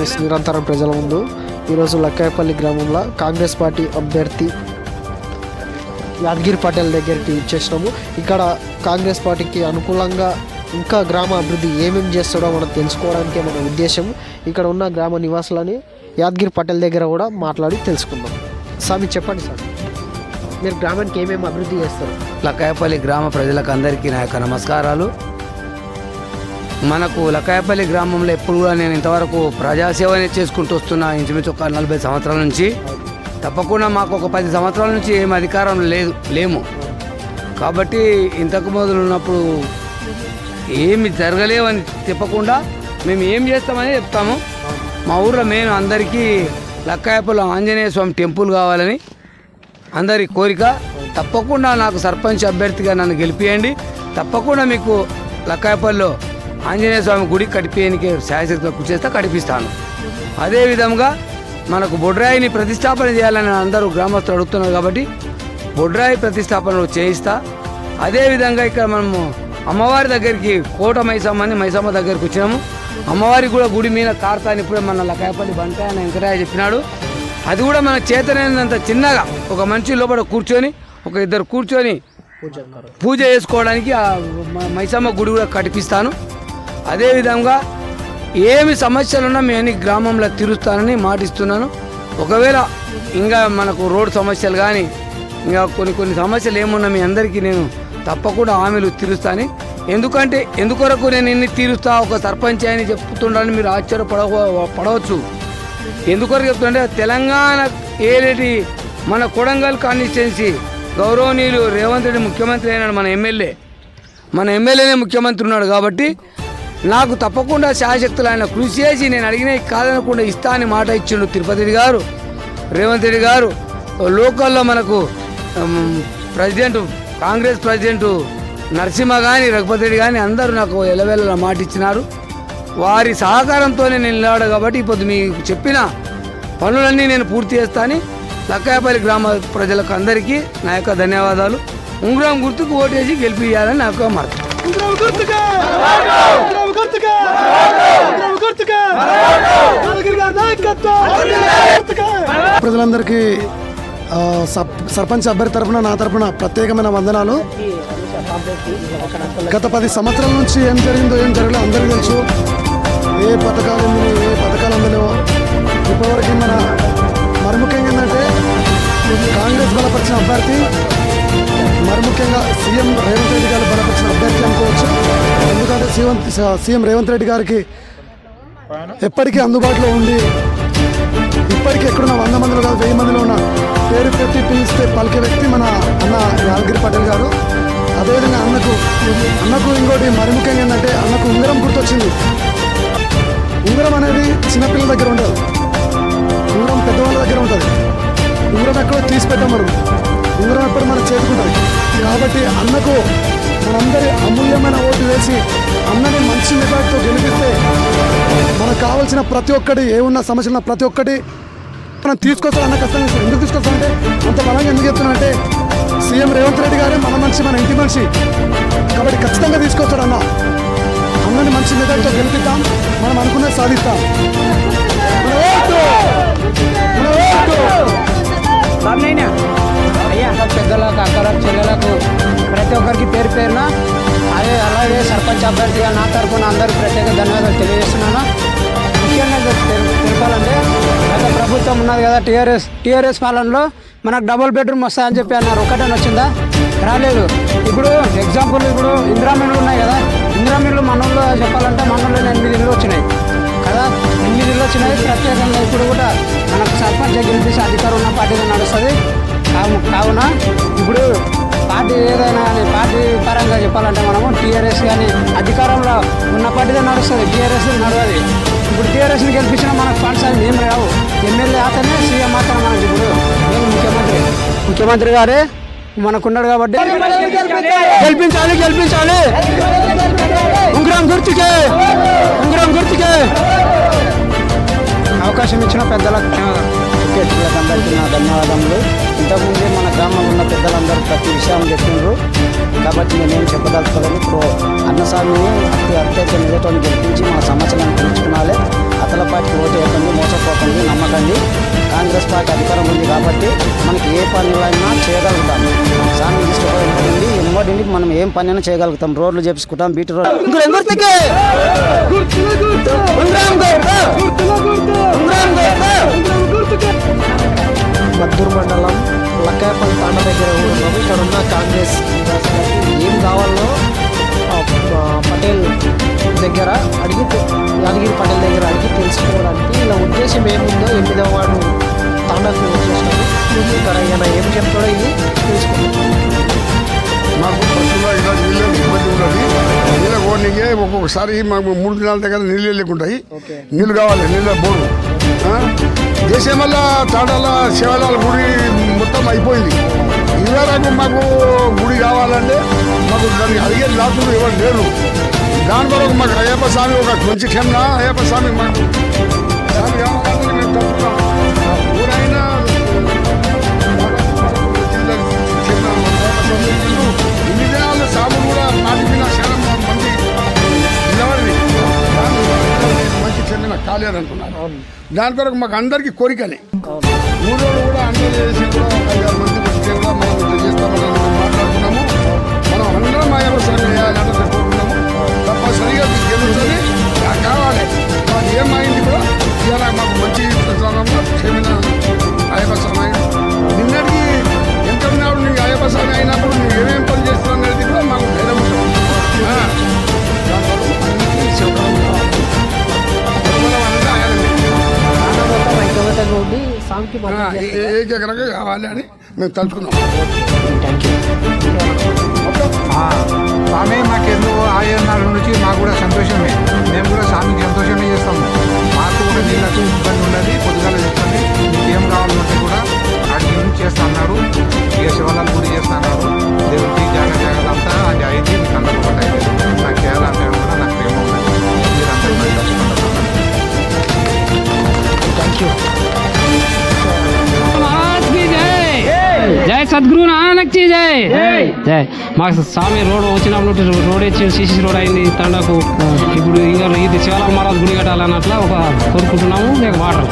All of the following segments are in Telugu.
ప్రెస్ నిరంతరం ప్రజల ముందు. ఈరోజు లక్కాయపల్లి గ్రామంలో కాంగ్రెస్ పార్టీ అభ్యర్థి యాదగిరి పటేల్ దగ్గరికి ఇచ్చేసినాము ఇక్కడ కాంగ్రెస్ పార్టీకి అనుకూలంగా ఇంకా గ్రామ అభివృద్ధి ఏమేమి చేస్తాడో మనం తెలుసుకోవడానికే మన ఉద్దేశం? ఇక్కడ ఉన్న గ్రామ నివాసులని యాదగిరి పటేల్ దగ్గర కూడా మాట్లాడి తెలుసుకుందాం. స్వామి చెప్పండి సార్. మీరు గ్రామానికి ఏమేమి అభివృద్ధి చేస్తారు? లక్కాయపల్లి గ్రామ ప్రజలకు అందరికీ నా యొక్క నమస్కారాలు. మనకు లకాయపల్లి గ్రామంలో ఎప్పుడు కూడా నేను ఇంతవరకు ప్రజాసేవనే చేసుకుంటూ వస్తున్నా ఇంచుమించు ఒక నలభై సంవత్సరాల నుంచి. తప్పకుండా మాకు ఒక పది సంవత్సరాల నుంచి ఏం అధికారం లేదు లేము. కాబట్టి ఇంతకు మొదలు ఉన్నప్పుడు ఏమి జరగలేవని చెప్పకుండా మేము ఏం చేస్తామని చెప్తాము. మా ఊర్లో మేము అందరికీ లక్కాయపల్లి ఆంజనేయ స్వామి టెంపుల్ కావాలని అందరి కోరిక. తప్పకుండా నాకు సర్పంచ్ అభ్యర్థిగా నన్ను గెలిపియండి. తప్పకుండా మీకు లక్కాయపల్లిలో ఆంజనేయ స్వామి గుడి కట్టిపోయడానికి శాయశక్తిలో కృషి చేస్తే కట్టిపిస్తాను అదేవిధంగా మనకు బొడ్రాయిని ప్రతిష్టాపన చేయాలని అందరూ గ్రామస్తులు అడుగుతున్నారు కాబట్టి బొడ్రాయి ప్రతిష్టాపన చేయిస్తా. అదేవిధంగా ఇక్కడ మనము అమ్మవారి దగ్గరికి కోట మైసమ్మని మైసమ్మ దగ్గరికి వచ్చినాము. అమ్మవారికి కూడా గుడి మీద కార్తాని ఇప్పుడే మన లకాయపల్లి బంటాయన వెంకటయ్య చెప్పినాడు. అది కూడా మన చేతనైనంత చిన్నగా ఒక మనిషి లోపల కూర్చొని ఒక ఇద్దరు కూర్చొని పూజ చేసుకోవడానికి మైసమ్మ గుడి కూడా కట్టిపిస్తాను అదేవిధంగా ఏమి సమస్యలున్నా మేము అన్ని గ్రామంలో తీరుస్తానని మాటిస్తున్నాను. ఒకవేళ ఇంకా మనకు రోడ్ సమస్యలు కానీ ఇంకా కొన్ని కొన్ని సమస్యలు ఏమున్నా మీ అందరికీ నేను తప్పకుండా హామీలు తీరుస్తాను. ఎందుకంటే ఎందుకొరకు నేను ఇన్ని తీరుస్తా ఒక సర్పంచ్ అని చెప్తుండాలని మీరు ఆశ్చర్యపడ పడవచ్చు. ఎందుకొరకు చెప్తుంటే తెలంగాణ ఏలేటి మన కొడంగల్ కాన్స్టిట్యున్సీ గౌరవనీయులు రేవంత్ రెడ్డి ముఖ్యమంత్రి అయినాడు మన ఎమ్మెల్యే. మన ఎమ్మెల్యేనే ముఖ్యమంత్రి ఉన్నాడు కాబట్టి నాకు తప్పకుండా శాశక్తులైన ఆయన కృషి చేసి నేను అడిగిన కాదనకుండా ఇస్తా అని మాట ఇచ్చిండు తిరుపతి రెడ్డి గారు. రేవంత్ రెడ్డి గారు. లోకల్లో మనకు ప్రెసిడెంట్ కాంగ్రెస్ ప్రెసిడెంట్ నరసింహ కానీ రఘుపతి రెడ్డి కానీ అందరూ నాకు ఎలవేళ మాట ఇచ్చినారు. వారి సహకారంతోనే నేను నిలబడ కాబట్టి ఇప్పుడు మీకు చెప్పిన పనులన్నీ నేను పూర్తి చేస్తాను లక్కాయపల్లి గ్రామ ప్రజలకు అందరికీ నా యొక్క ధన్యవాదాలు. ఉంగరం గుర్తుకు ఓటేసి గెలిపియాలని నా ప్రజలందరికీ ఆ, సర్పంచ్ అభ్యర్థి తరఫున నా తరఫున ప్రత్యేకమైన వందనాలు. గత పది సంవత్సరాల నుంచి ఏం జరిగిందో ఏం జరగలేదు అందరికీ తెలుసు. ఏ పథకాలు అందినాయి, ఏ పథకాలు అందలేవు ఇప్పటివరకు మన మరి ముఖ్యంగా ఏంటంటే కాంగ్రెస్ బలపరిచిన అభ్యర్థి మరి ముఖ్యంగా సీఎం రేవంత్ రెడ్డి గారు బలపరిచిన అభ్యర్థి అనుకోవచ్చు. ఎందుకంటే సీఎం సీఎం రేవంత్ రెడ్డి గారికి ఎప్పటికీ అందుబాటులో ఉండి ఇప్పటికీ ఎక్కడున్న వంద మందిలో కాదు వెయ్యి మందిలో ఉన్న పేరు పెట్టి పిలిస్తే పలికే వ్యక్తి మన అన్న యాదగిరి పటేల్ గారు. అదేవిధంగా అన్నకు అన్నకు ఇంకోటి మరి ముఖ్యంగా ఏంటంటే అన్నకు ఉంగరం గుర్తొచ్చింది. ఉంగరం అనేది చిన్నపిల్లల దగ్గర ఉండదు. ఉంగరం పెద్దవాళ్ళ దగ్గర ఉంటుంది. ఉంగరం ఎక్కడో తీసి పెట్టాం ఎప్పుడు మన చేతుకుంటుంది కాబట్టి అన్నకు మనందరి అమూల్యమైన ఓటు వేసి అన్నని మంచి మెజార్టీతో గెలిపిస్తే మనకు కావాల్సిన ప్రతి ఒక్కటి ఏ ఉన్న సమస్యలు ఉన్న ప్రతి ఒక్కటి మనం తీసుకొస్తాం అన్న కష్టం. ఎందుకు తీసుకొస్తామంటే అంత బలంగా ఎందుకు చెప్తున్నా అంటే సీఎం రేవంత్ రెడ్డి గారే మన మనిషి మన ఇంటి మనిషి కాబట్టి ఖచ్చితంగా తీసుకొస్తాడు అన్న అన్నని మంచి మెజార్టీతో గెలిపిద్దాం మనం అనుకున్నది సాధిస్తాం మన ఓటు! మన ఓటు! ప్రజలకు ప్రతి ఒక్కరికి పేరు పేరున అదే అలాగే సర్పంచ్ అభ్యర్థిగా నా తరఫున అందరికీ ప్రత్యేక ధన్యవాదాలు తెలియజేస్తున్నాను. ముఖ్యంగా తె- తెలపాలంటే గత ప్రభుత్వం ఉన్నది కదా టీఆర్ఎస్ టీఆర్ఎస్ పాలనలో మనకు డబుల్ బెడ్రూమ్ వస్తాయని చెప్పి అన్నారు. ఒకటే వచ్చిందా? రాలేదు. ఇప్పుడు ఎగ్జాంపుల్ ఇప్పుడు ఇందిరామిన్లు ఉన్నాయి కదా. ఇందిరామిన్లు మనలో చెప్పాలంటే మనలో ఎనిమిది ఇళ్ళు వచ్చినాయి. కదా? ఎనిమిది ఇళ్ళు వచ్చినాయి. ప్రత్యేకంగా ఇప్పుడు కూడా మనకు సర్పంచ్ గెలిపించి అధికారం ఉన్న పార్టీగా నడుస్తుంది. కావు కావున పార్టీ ఏదైనా కానీ పార్టీ పరంగా చెప్పాలంటే మనము టీఆర్ఎస్ కానీ అధికారంలో ఉన్న నడుస్తుంది. టీఆర్ఎస్ నడవది. ఇప్పుడు టీఆర్ఎస్ని గెలిపించినా మనకు ఫండ్స్ అవి ఏం రావు. ఎమ్మెల్యే అతనే సీఎం అతను మనకి ఇప్పుడు. నేను ముఖ్యమంత్రి. ముఖ్యమంత్రి గారే మనకున్నాడు కాబట్టి గెలిపించాలి గెలిపించాలి. ఉంగరం గుర్తుకే ఉంగరం గుర్తుకే. అవకాశం ఇచ్చిన పెద్దలకు ధన్యవాదాలు అందరికీ నా ధన్యవాదములు. ఇంతకుముందే మన గ్రామంలో ఉన్న పెద్దలందరూ ప్రతి విషయం చెప్పిండ్రు కాబట్టి నేనేం చెప్పదలుచుకోలేను ఇప్పుడు అతి అత్యంత నిజటం గెలిపించి మా సమస్యలను తెలుసుకునాలి పార్టీకి ఓటు వేయకండి మోసపోకండి నమ్మకండి. కాంగ్రెస్ పార్టీ అధికారం ఉంది కాబట్టి మనకి ఏ పనులైనా చేయగలుగుతాం. సామి తీసుకోబడింది ఎమ్మడిండి మనం ఏం పని అయినా చేయగలుగుతాం. రోడ్లు చేపించుకుంటాం బీటీ రోడ్ మద్దూరు మండలం లక్కాయపల్లి తాండ దగ్గర ఉన్నాము ఇక్కడ ఉన్న కాంగ్రెస్ ఏం కావాలో పటేల్ దగ్గర అడిగి యాదగిరి పటేల్ దగ్గర అడిగి తెలుసుకోవడానికి ఇలా ఉద్దేశం ఏముందో ఎనిమిదవ వాడు తాండాకు వచ్చేసినాము ఇక్కడ ఈయన ఏం చెప్తాడో ఇది తెలుసుకుంటాం మాకు నీళ్ళ ఇబ్బంది ఉన్నది. నీళ్ళ కోడికి ఒక్కొక్కసారి మాకు మూడు దినాల దగ్గర నీళ్ళు లేకుంటాయి. నీళ్ళు కావాలి నీళ్ళ బోరు. చేసే దేశం వల్ల తాటాల శివాలయాల గుడి మొత్తం అయిపోయింది. ఇదివరకు మాకు గుడి కావాలంటే మాకు దాన్ని అడిగే లాతులు ఎవరు లేరు. దాని కొరకు మాకు అయ్యప్ప స్వామి ఒక కొంచెం క్షమ అయ్యప్ప స్వామి మాకు స్వామి ఏమో మేము చెందిన కాలేదనుకున్నారు దాని కొరకు మాకు అందరికీ కోరికనే. ఊళ్ళో కూడా అందరూ చేసి కూడా ఒక ఐదారు మంది కూడా చేస్తామని ఏ- ఏ- ఏకగ్రంగా కావాలి అని మేము తలుచుకున్నాం যায় జై. మాకు స్వామి రోడ్ వచ్చినప్పుడు రోడ్ ఇచ్చి సీసీ రోడ్ అయింది. తండకు ఇప్పుడు ఇంకా ఇది శివరామ మహారాజ్ గుడి కట్టాలని అట్లా ఒక కోరుకుంటున్నాము. మీకు వాటర్.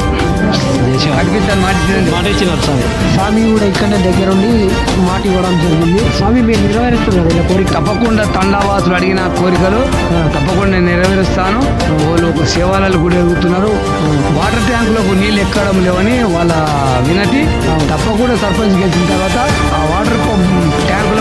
మాట ఇచ్చినారు స్వామి స్వామి కూడా ఇక్కడ దగ్గర ఉండి మాట ఇవ్వడం జరిగింది. స్వామి మీరు నెరవేరుస్తున్నారు. ఇలా కోరిక తప్పకుండా తండావాసులు అడిగిన కోరికలు తప్పకుండా నేను నెరవేరుస్తాను. వాళ్ళు ఒక శివాలయాలు కూడా ఎదుగుతున్నారు. వాటర్ ట్యాంకులకు నీళ్ళు ఎక్కడం లేవని వాళ్ళ వినతి. తప్పకుండా సర్పంచ్ గెలిచిన తర్వాత ఆ వాటర్ ట్యాంకులు